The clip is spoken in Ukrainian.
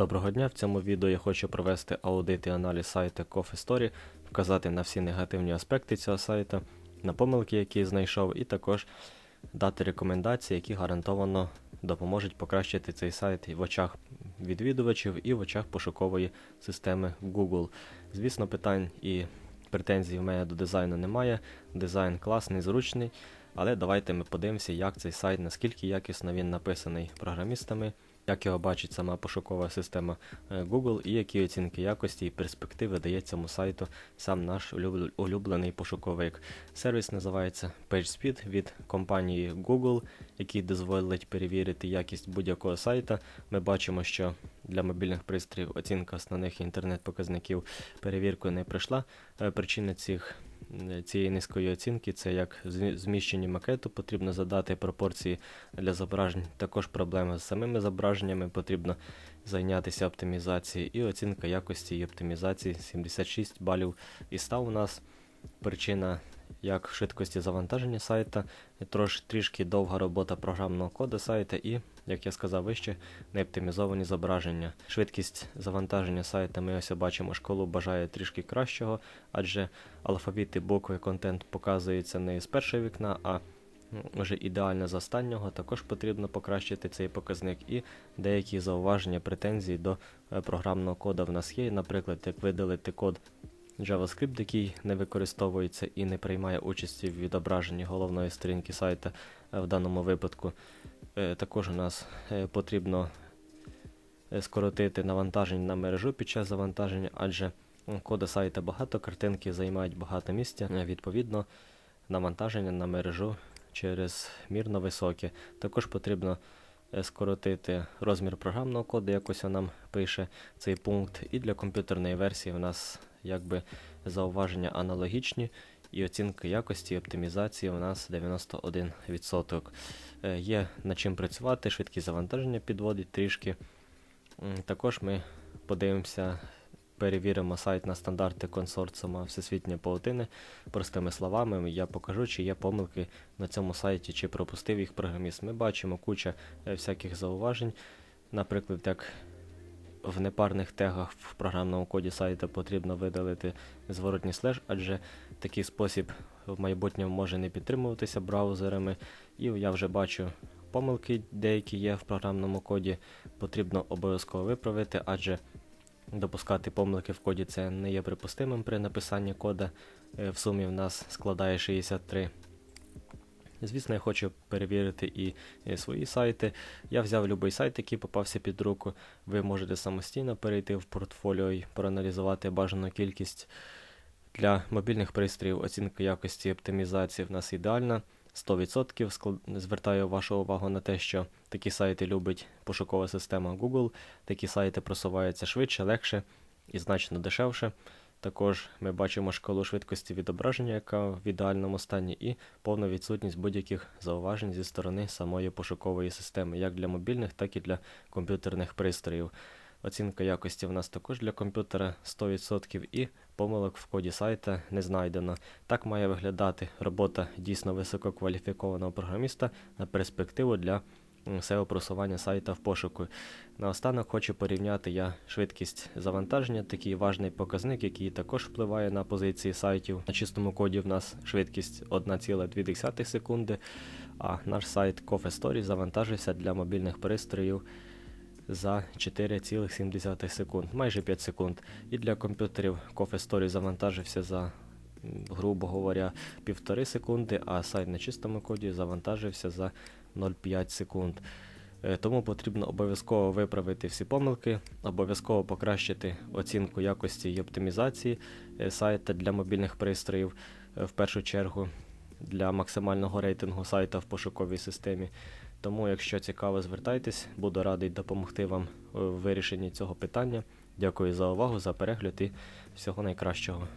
Доброго дня! В цьому відео я хочу провести аудит і аналіз сайту Coffee Story, вказати на всі негативні аспекти цього сайту, на помилки, які знайшов, і також дати рекомендації, які гарантовано допоможуть покращити цей сайт в очах відвідувачів і в очах пошукової системи Google. Звісно, питань і претензій в мене до дизайну немає. Дизайн класний, зручний. Але давайте ми подивимося, як цей сайт, наскільки якісно він написаний програмістами, як його бачить сама пошукова система е, Google і які оцінки якості і перспективи дає цьому сайту сам наш улюбл- улюблений пошуковик. Сервіс називається PageSpeed від компанії Google, який дозволить перевірити якість будь-якого сайта. Ми бачимо, що для мобільних пристроїв оцінка основних інтернет-показників перевіркою не пройшла. Е, Причина цих цієї низької оцінки це як змі- зміщення макету, потрібно задати пропорції для зображень. Також проблеми з самими зображеннями, потрібно зайнятися оптимізацією. І оцінка якості і оптимізації 76 балів і став у нас. Причина як швидкості завантаження сайта, трош, трішки довга робота програмного коду сайта і, як я сказав вище, неоптимізовані зображення. Швидкість завантаження сайта ми ось бачимо, школу бажає трішки кращого, адже алфавіти, букви, контент показується не з першого вікна, а м, вже ідеально з останнього. Також потрібно покращити цей показник і деякі зауваження, претензії до е, програмного коду в нас є. Наприклад, як видалити код JavaScript, який не використовується і не приймає участі в відображенні головної сторінки сайта е, в даному випадку. Е, Також у нас е, потрібно скоротити навантаження на мережу під час завантаження, адже м, кода сайта багато, картинки займають багато місця. Відповідно, навантаження на мережу через мірно високе. Також потрібно скоротити розмір програмного коду, якось нам пише цей пункт. І для комп'ютерної версії в нас якби зауваження аналогічні, і оцінка якості і оптимізації у нас 91%. Е, Є над чим працювати, швидкість завантаження підводить трішки. Також ми подивимося, перевіримо сайт на стандарти консорціума Всесвітньої паутини. Простими словами, я покажу, чи є помилки на цьому сайті, чи пропустив їх програміст. Ми бачимо куча е, всяких зауважень. Наприклад, як в непарних тегах в програмному коді сайта потрібно видалити зворотній слеш, адже такий спосіб в майбутньому може не підтримуватися браузерами. І я вже бачу помилки, деякі є в програмному коді, потрібно обов'язково виправити, адже допускати помилки в коді це не є припустимим при написанні кода. Е, В сумі в нас складає 63. Звісно, я хочу перевірити і е, свої сайти. Я взяв будь-який сайт, який попався під руку. Ви можете самостійно перейти в портфоліо і проаналізувати бажану кількість. Для мобільних пристроїв оцінка якості оптимізації в нас ідеальна. 100% Склад- звертаю вашу увагу на те, що такі сайти любить пошукова система Google. Такі сайти просуваються швидше, легше і значно дешевше. Також ми бачимо шкалу швидкості відображення, яка в ідеальному стані, і повну відсутність будь-яких зауважень зі сторони самої пошукової системи, як для мобільних, так і для комп'ютерних пристроїв. Оцінка якості в нас також для комп'ютера 100% і помилок в коді сайта не знайдено. Так має виглядати робота дійсно висококваліфікованого програміста на перспективу для м, SEO-просування сайта в пошуку. Наостанок хочу порівняти я швидкість завантаження, такий важний показник, який також впливає на позиції сайтів. На чистому коді в нас швидкість 1,2 секунди, а наш сайт Coffee Story завантажився для мобільних пристроїв за 4,7 секунд, майже 5 секунд. І для комп'ютерів Coffee Story завантажився за, грубо говоря, півтори секунди, а сайт на чистому коді завантажився за 0,5 секунд. Е, Тому потрібно обов'язково виправити всі помилки, обов'язково покращити оцінку якості і оптимізації е, сайта для мобільних пристроїв е, в першу чергу для максимального рейтингу сайта в пошуковій системі. Тому, якщо цікаво, звертайтесь, буду радий допомогти вам в вирішенні цього питання. Дякую за увагу, за перегляд і всього найкращого.